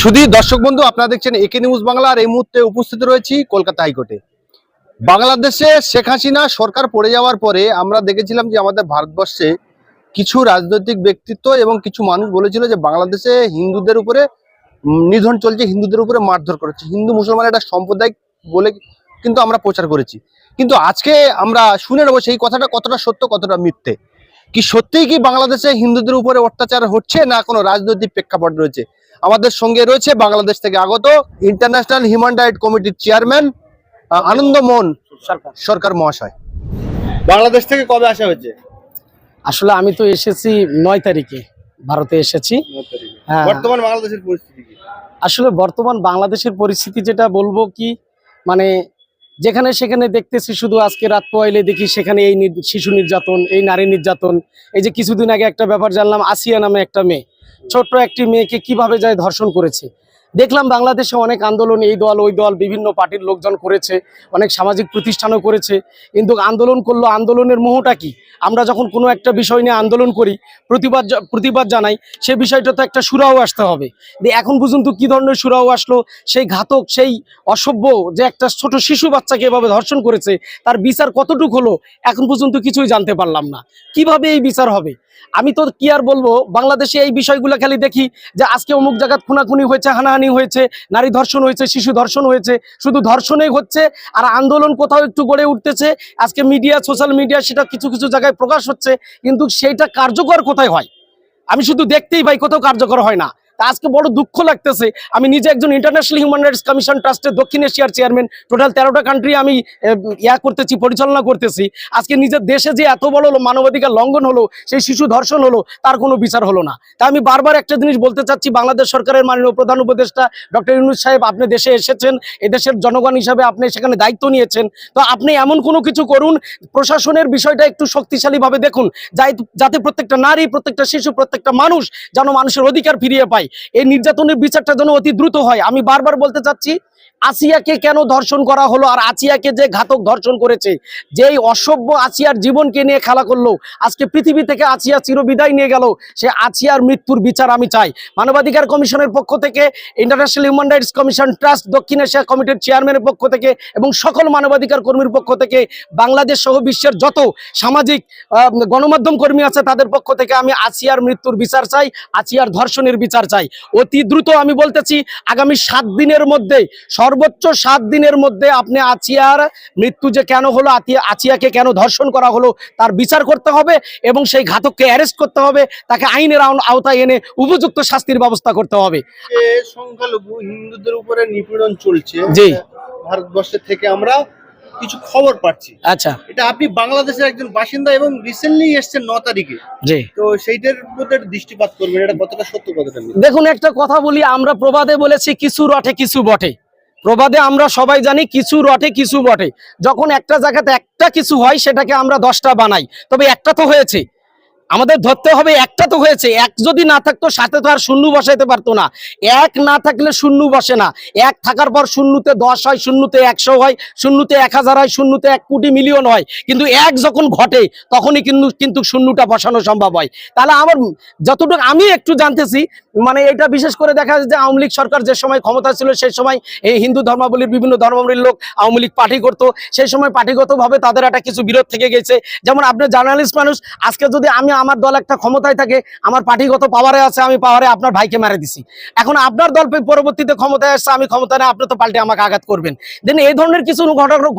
শুধু দর্শক বন্ধু, আপনারা দেখছেন একে নিউজ বাংলার এই মুহূর্তে উপস্থিত রয়েছি কলকাতা হাইকোর্টে। বাংলাদেশে শেখ হাসিনা সরকার পড়ে যাওয়ার পরে আমরা দেখেছিলাম যে আমাদের ভারতবর্ষে কিছু রাজনৈতিক ব্যক্তিত্ব এবং কিছু মানুষ বলেছিল যে বাংলাদেশে হিন্দুদের উপরে নিধন চলছে, হিন্দুদের উপরে মারধর করেছে। হিন্দু মুসলমান একটা সাম্প্রদায়িক বলে কিন্তু আমরা প্রচার করেছি। কিন্তু আজকে আমরা শুনে নেব সেই কথাটা কতটা সত্য, কতটা মিথ্যে। কি সত্যিই কি বাংলাদেশে হিন্দুদের উপরে অত্যাচার হচ্ছে না কোনো রাজনৈতিক প্রেক্ষাপট রয়েছে? আমাদের সঙ্গে রয়েছে বাংলাদেশ থেকে আগত ইন্টারন্যাশনাল হিউম্যান রাইট কমিটির চেয়ারম্যান আহ, আনন্দ মোহন সরকার। সরকার মহাশয়। বাংলাদেশ থেকে কবে আসা হয়েছে? আসলে আমি তো এসেছি নয় তারিখে ভারতে এসেছি। হ্যাঁ। বর্তমান বাংলাদেশের পরিস্থিতি আসলে বর্তমান বাংলাদেশের পরিস্থিতি যেটা বলব কি মানে যেখানে সেখানে দেখতেছি শুধু আজকে রাত পোয়াইলে দেখি সেখানে এই শিশু নির্যাতন এই নারী নির্যাতন এই যে কিছুদিন আগে একটা ব্যাপার জানলাম আসিয়া নামে একটা মেয়ে। ছোট্ট একটি মেয়েকে কীভাবে যায় ধর্ষণ করেছে? দেখলাম বাংলাদেশে অনেক আন্দোলন, এই দল, ওই দল, বিভিন্ন পার্টির লোকজন করেছে, অনেক সামাজিক প্রতিষ্ঠানও করেছে। কিন্তু আন্দোলন করল, আন্দোলনের মোহটা কি? আমরা যখন কোনো একটা বিষয় নিয়ে আন্দোলন করি, প্রতিবাদ প্রতিবাদ জানাই, সে বিষয়টা তো একটা সুরাও আসতে হবে। এখন পর্যন্ত কি ধরনের সুরাও আসলো? সেই ঘাতক, সেই অসভ্য যে একটা ছোট শিশু বাচ্চাকে এভাবে ধর্ষণ করেছে, তার বিচার কতটুক হলো? এখন পর্যন্ত কিছুই জানতে পারলাম না। কীভাবে এই বিচার হবে? আমি তো কি আর বলব? বাংলাদেশে এই বিষয়গুলো খালি দেখি যে আজকে অমুক জায়গায় খুনাখুনি হয়েছে, হানাহানি হয়েছে, নারী ধর্ষণ হয়েছে, শিশু ধর্ষণ হয়েছে। শুধু ধর্ষণেই হচ্ছে আর আন্দোলন কোথাও একটু গড়ে উঠতেছে। আজকে মিডিয়া সোশ্যাল মিডিয়া সেটা কিছু কিছু জায়গায় প্রকাশ হচ্ছে, কিন্তু সেইটা কার্যকর কোথায় হয়? আমি শুধু দেখতেই পাই কোথাও কার্যকর হয় না। তা আজকে বড় দুঃখ লাগতেছে। আমি নিজে একজন ইন্টারন্যাশনাল হিউম্যান রাইটস কমিশন ট্রাস্টের দক্ষিণ এশিয়ার চেয়ারম্যান টোটাল তেরোটা কান্ট্রি আমি ইয়া করতেছি, পরিচালনা করতেছি। আজকে নিজের দেশে যে এত বড় মানবাধিকার লঙ্ঘন হলো, সেই শিশু ধর্ষণ হলো, তার কোনো বিচার হলো না। তা আমি বারবার একটা জিনিস বলতে চাচ্ছি, বাংলাদেশ সরকারের মাননীয় প্রধান উপদেষ্টা ডক্টর ইউনুস সাহেব, আপনি দেশে এসেছেন, এদেশের জনগণ হিসাবে আপনি সেখানে দায়িত্ব নিয়েছেন। তো আপনি এমন কোনো কিছু করুন, প্রশাসনের বিষয়টা একটু শক্তিশালীভাবে দেখুন, যাই- যাতে প্রত্যেকটা নারী, প্রত্যেকটা শিশু, প্রত্যেকটা মানুষ যেন মানুষের অধিকার ফিরিয়ে পায়। এই নির্যাতনের বিচারটা যেন অতি দ্রুত হয়। আমি বারবার বলতে চাচ্ছি, আসিয়াকে কেন ধর্ষণ করা হলো আর আসিয়াকে যে ঘাতক ধর্ষণ করেছে, যেই অসভ্য আসিয়ার জীবনকে নিয়ে খেলা করল, আজকে পৃথিবী থেকে আসিয়া চিরবিদায় নিয়ে গেল, সে আসিয়ার মৃত্যুর বিচার আমি চাই। মানবাধিকার কমিশনের পক্ষ থেকে, international human rights commission trust, দক্ষিণ এশিয়া কমিটির চেয়ারম্যানের পক্ষ থেকে এবং সকল মানবাধিকার কর্মীর পক্ষ থেকে, বাংলাদেশ সহ বিশ্বের যত সামাজিক গণমাধ্যম কর্মী আছে তাদের পক্ষ থেকে আমি আসিয়ার মৃত্যুর বিচার চাই, আসিয়ার ধর্ষণের বিচার চাই। অতি দ্রুত আমি বলতেছি আগামী সাত দিনের মধ্যে সর্বোচ্চ সাত দিনের মধ্যে আপনি আচিয়ার মৃত্যু যে কেন হলো আতিয়া- আচিয়াকে কেন ধর্ষণ করা হলো তার বিচার করতে হবে এবং সেই ঘাতককে অ্যারেস্ট করতে হবে তাকে আইনের আওতায় এনে উপযুক্ত শাস্তির ব্যবস্থা করতে হবে সংখ্যালঘু হিন্দুদের উপরে নিপীড়ন চলছে জি। ভারতবর্ষের থেকে আমরা কিছু খবর পাচ্ছি। আচ্ছা। এটা আপনি বাংলাদেশের একজন বাসিন্দা এবং রিসেন্টলি এসছেন ন তারিখে। জি। তো সেইটার মধ্যে দৃষ্টিপাত করবেন এটা কতটা সত্য কতটা দেখুন একটা কথা বলি আমরা প্রবাদে বলেছি কিছু রটে কিছু বটে। প্রবাদে আমরা সবাই জানি কিছু রটে কিছু বটে। যখন একটা জায়গাতে একটা কিছু হয় সেটাকে আমরা দশটা বানাই। তবে একটা তো হয়েছে। আমাদের ধরতে হবে একটা তো হয়েছে, এক যদি না থাকতো সাথে তো আর শূন্য বসাইতে পারতো না। এক না থাকলে শূন্য বসে না। এক থাকার পর শূন্যতে দশ হয়, শূন্যতে একশো হয়, শূন্যতে এক হাজার হয়, শূন্যতে এক কোটি মিলিয়ন হয়। কিন্তু এক যখন ঘটে, তখনই কিন্তু কিন্তু শূন্যটা বসানো সম্ভব হয়। তাহলে আমার যতটুকু আমি একটু জানতেছি মানে এটা বিশেষ করে দেখা যায় যে আওয়ামী লীগ সরকার যে সময় ক্ষমতা ছিল, সেই সময় এই হিন্দু ধর্মাবলীর বিভিন্ন ধর্মাবলীর লোক আওয়ামী লীগ পার্টি করতো। সেই সময় পার্টিগতভাবে তাদের একটা কিছু বিরোধ থেকে গেছে। যেমন আপনি জার্নালিস্ট মানুষ, আজকে যদি আমি আমার দল একটা ক্ষমতায় থাকে, আমার পার্টিগত পাওয়ারে আছে, আমি পাওয়ারে আপনার ভাইকে মেরে দিছি। এখন আপনার দল পরবর্তীতে ক্ষমতায় আসছে, আমি ক্ষমতায় না, আপনি তো পাল্টে আমাকে আঘাত করবেন। দেন এই ধরনের কিছু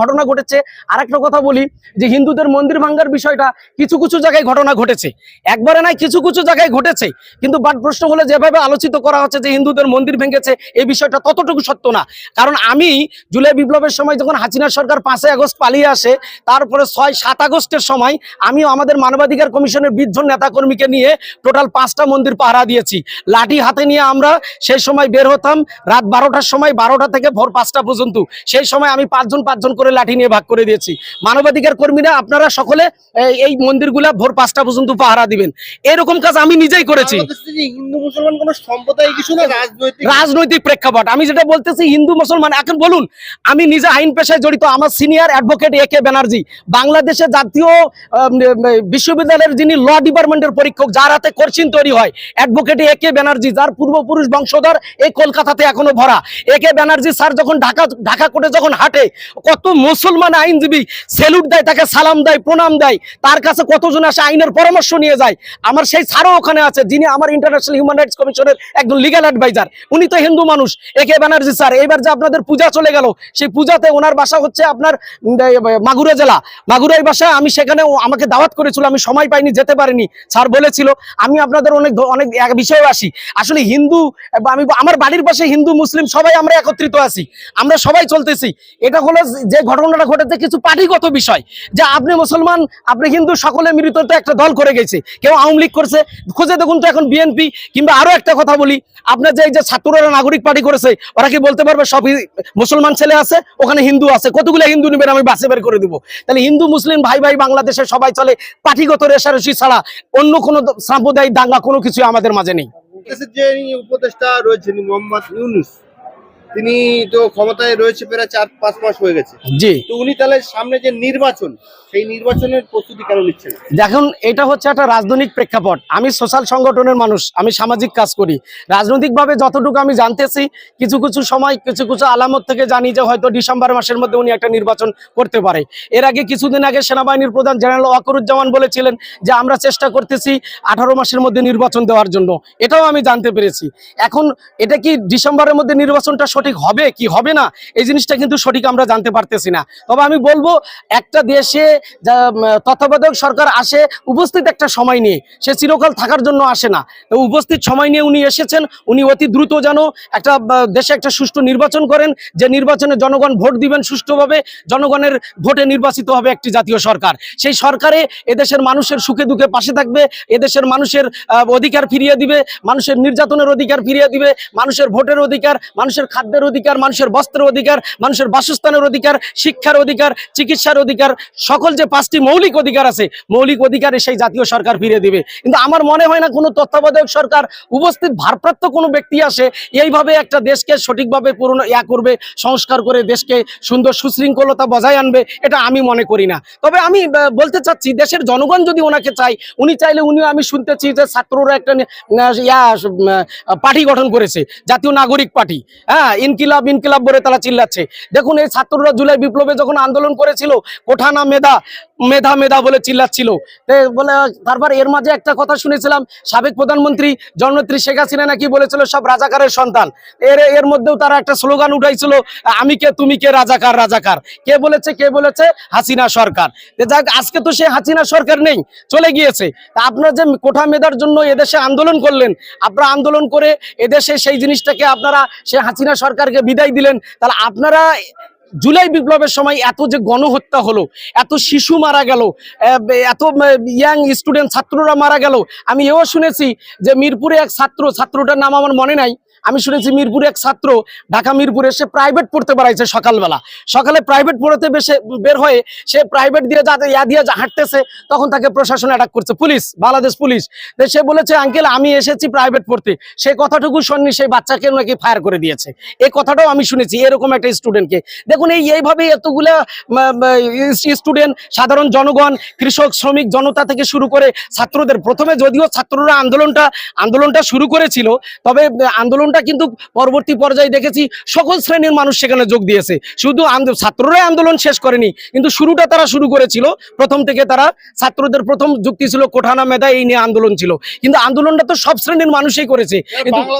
ঘটনা ঘটেছে। আর একটা কথা বলি, যে হিন্দুদের মন্দির ভাঙ্গার বিষয়টা কিছু কিছু জায়গায় ঘটনা ঘটেছে। একবারে নাই কিছু কিছু জায়গায় ঘটেছে। কিন্তু বাট প্রশ্ন হলে যেভাবে আলোচিত করা হচ্ছে যে হিন্দুদের মন্দির ভেঙেছে, এই বিষয়টা ততটুকু সত্য না। কারণ আমি জুলাই বিপ্লবের সময় যখন হাসিনা সরকার পাঁচই আগস্ট পালিয়ে আসে, তারপরে ছয় সাত আগস্টের সময় আমি আমাদের মানবাধিকার কমিশনের বৃদ্ধ নেতাকর্মীকে নিয়ে টোটাল পাঁচটা মন্দির পাহারা দিয়েছি। লাঠি হাতে নিয়ে আমরা সেই সময় বের হতাম, রাত বারোটার সময় বারোটা থেকে ভোর পাঁচটা পর্যন্ত। সেই সময় আমি পাঁচজন পাঁচজন করে লাঠি নিয়ে ভাগ করে দিয়েছি। মানবাধিকার কর্মীরা আপনারা সকলে এই- এই মন্দিরগুলা ভোর পাঁচটা পর্যন্ত পাহারা দিবেন। এরকম কাজ আমি নিজেই করেছি। হিন্দু মুসলমান মুসলমান কোন সম্প্রদায় কিছু না, রাজনৈতিক রাজনৈতিক প্রেক্ষাপট। আমি যেটা বলতেছি, হিন্দু, মুসলমান, এখন বলুন, আমি নিজে আইন পেশায় জড়িত, আমার senior advocate A K Banerjee বাংলাদেশে জাতীয় বিশ্ববিদ্যালয়ের যিনি ল ডিপার্টমেন্টের পরীক্ষক, যার হাতে কোর্চিন তৈরি হয় অ্যাডভোকেট এ কে ব্যানার্জি যার পূর্বপুরুষ বংশধর এই কলকাতাতে এখনও ভরা। এ কে ব্যানার্জি স্যার যখন ঢাকা ঢাকা কোর্টে যখন হাঁটে, কত মুসলমান আইনজীবী সেলুট দেয়, তাকে সালাম দেয়, প্রণাম দেয়, তার কাছে কতজন আসে, আইনের পরামর্শ নিয়ে যায়। আমার সেই স্যারও ওখানে আছে, যিনি আমার ইন্টারন্যাশনাল হিউম্যান রাইটস কমিশনের একজন লিগ্যাল অ্যাডভাইজার উনি তো হিন্দু মানুষ। A K Banerjee sir. এবার যে আপনাদের পূজা চলে গেল, সেই পূজাতে ওনার বাসা হচ্ছে আপনার মাগুরা জেলা। মাগুরাই বাসা আমি সেখানে আমাকে দাওয়াত করেছিল। আমি সময় পাইনি, যেতে পারিনি। স্যার বলেছিল, আমি আপনাদের অনেক অনেক, এক বিষয়ে আসি আসলে হিন্দু আমি, আমার বাড়ির পাশে হিন্দু, মুসলিম সবাই আমরা একত্রিত আছি। আমরা সবাই চলতেছি। এটা হলো যে ঘটনাটা ঘটেছে কিছু পার্টিগত বিষয়। যে আপনি মুসলমান, আপনি হিন্দু, সকলে মিলিত একটা দল করে গেছে। কেউ আওয়ামী লীগ করছে। খুঁজে দেখুন তো এখন বিএনপি কিংবা আরও একটা কথা বলি। আপনার যে এই যে ছাত্ররা নাগরিক পার্টি করেছে, ওরা কি বলতে পারবে সব মুসলমান ছেলে আছে, ওখানে হিন্দু আছে? কতগুলো হিন্দু নেবেন আমি বাসে বের করে দিব। তাহলে হিন্দু, মুসলিম, ভাই ভাই বাংলাদেশে সবাই চলে পার্টিগত রেশারেশি ছাড়া অন্য কোনো সাম্প্রদায়িক দাঙ্গা কোনো কিছু আমাদের মাঝে নেই। যে উপদেষ্টা রয়েছেন মোহাম্মদ ইউনুস তিনি তো ক্ষমতায় রয়েছে প্রায় চার পাঁচ মাস হয়ে গেছে। জি। তো উনি তাহলে সামনে যে নির্বাচন সেই নির্বাচনের প্রস্তুতি কেন নিচ্ছেন? দেখুন এটা হচ্ছে একটা রাজনৈতিক প্রেক্ষাপট। আমি সোশ্যাল সংগঠনের মানুষ আমি সামাজিক কাজ করি। রাজনৈতিকভাবে যতটুকু আমি জানতেছি কিছু কিছু সময় কিছু কিছু আলামত থেকে জানি যে হয়তো ডিসেম্বর মাসের মধ্যে উনি একটা নির্বাচন করতে পারে। এর আগে কিছুদিন আগে সেনাবাহিনীর প্রধান জেনারেল ওয়াকরুজ্জামান বলেছিলেন যে আমরা চেষ্টা করতেছি আঠারো মাসের মধ্যে নির্বাচন দেওয়ার জন্য। এটাও আমি জানতে পেরেছি। এখন এটা কি ডিসেম্বরের মধ্যে নির্বাচনটা সঠিক হবে কি হবে না, এই জিনিসটা কিন্তু সঠিক আমরা জানতে পারতেছি না। তবে আমি বলব, একটা দেশে তত্ত্বাবধায়ক সরকার আসে, উপস্থিত একটা সময় নিয়ে, সে চিরকাল থাকার জন্য আসে না। উপস্থিত সময় নিয়ে উনি এসেছেন, উনি অতি দ্রুত যেন একটা দেশে একটা সুষ্ঠু নির্বাচন করেন, যে নির্বাচনে জনগণ ভোট দিবেন সুষ্ঠুভাবে, জনগণের ভোটে নির্বাচিত হবে একটি জাতীয় সরকার। সেই সরকারে এদেশের মানুষের সুখে দুঃখে পাশে থাকবে, এদেশের মানুষের অধিকার ফিরিয়ে দিবে, মানুষের নির্যাতনের অধিকার ফিরিয়ে দিবে, মানুষের ভোটের অধিকার, মানুষের খাদ্যের অধিকার, মানুষের বস্ত্রের অধিকার, মানুষের বাসস্থানের অধিকার, শিক্ষার অধিকার, চিকিৎসার অধিকার, সকল যে পাঁচটি মৌলিক অধিকার আছে, মৌলিক অধিকারে সেই জাতীয় সরকার ফিরিয়ে দিবে। কিন্তু আমার মনে হয় না কোনো তত্ত্বাবধায়ক সরকার উপস্থিত ভারপ্রাপ্ত কোনো ব্যক্তি আসে, এইভাবে একটা দেশকে সঠিকভাবে পূর্ণ ইয়া করবে, সংস্কার করে দেশকে সুন্দর সুশৃঙ্খলতা বজায় আনবে, এটা আমি মনে করি না। তবে আমি বলতে চাচ্ছি, দেশের জনগণ যদি ওনাকে চাই উনি চাইলে উনিও আমি শুনতেছি যে ছাত্ররা একটা ইয়া পার্টি গঠন করেছে, জাতীয় নাগরিক পার্টি। হ্যাঁ ইনকিলাব ইনকিলাব বলে তারা চিল্লাচ্ছে। দেখুন এই ছাত্ররা জুলাই বিপ্লবে যখন আন্দোলন করেছিল, কোঠানা মেধা মেধা মেধা বলে চিল্লাচ্ছিল। বলে, তারপর এর মাঝে একটা কথা শুনেছিলাম, সাবেক প্রধানমন্ত্রী জননেত্রী শেখ হাসিনা নাকি বলেছিল, সব রাজাকারের সন্তান। এর এর মধ্যেও তারা একটা স্লোগান উঠাইছিল, আমি কে, তুমি কে, রাজাকার রাজাকার। কে বলেছে কে বলেছে? হাসিনা সরকার। যাক, আজকে তো সে হাসিনা সরকার নেই, চলে গিয়েছে। তা আপনারা যে কোঠা মেধার জন্য এদেশে আন্দোলন করলেন, আপনারা আন্দোলন করে এদেশে সেই জিনিসটাকে আপনারা, সে হাসিনা সরকারকে বিদায় দিলেন, তাহলে আপনারা জুলাই বিপ্লবের সময় এত যে গণহত্যা হলো, এত শিশু মারা গেল এত ইয়াং স্টুডেন্ট ছাত্ররা মারা গেল। আমি এও শুনেছি যে মিরপুরে এক ছাত্র, ছাত্রটার নাম আমার মনে নাই আমি শুনেছি মিরপুরে এক ছাত্র ঢাকা মিরপুরে সে প্রাইভেট পড়তে পারাইছে সকালবেলা। সকালে প্রাইভেট পড়তে বেশে বের হয়ে সে প্রাইভেট দিয়ে যাতে ইয়া দিয়ে যা হাঁটতেছে, তখন তাকে প্রশাসন অ্যাটাক করছে। Police, Bangladesh police. সে বলেছে, আঙ্কেল, আমি এসেছি প্রাইভেট পড়তে। সেই কথাটুকু শুননি সেই বাচ্চাকে নাকি ফায়ার করে দিয়েছে। এই কথাটাও আমি শুনেছি, এরকম একটা স্টুডেন্টকে দেখুন, এই এইভাবে এতগুলা স্টুডেন্ট সাধারণ জনগণ, কৃষক, শ্রমিক, জনতা থেকে শুরু করে ছাত্রদের, প্রথমে যদিও ছাত্ররা আন্দোলনটা আন্দোলনটা শুরু করেছিল, তবে আন্দোলনটা কিন্তু পরবর্তী পর্যায়ে দেখেছি, সকল শ্রেণির মানুষ সেখানে যোগ দিয়েছে। শুধু ছাত্ররাই আন্দোলন শেষ করেনি, কিন্তু শুরুটা তারা শুরু করেছিল। প্রথম থেকে তারা ছাত্রদের প্রথম যুক্তি ছিল, কোঠানা মেধা, এই নিয়ে আন্দোলন ছিল। কিন্তু আন্দোলনটা তো সব শ্রেণির মানুষই করেছে। কিন্তু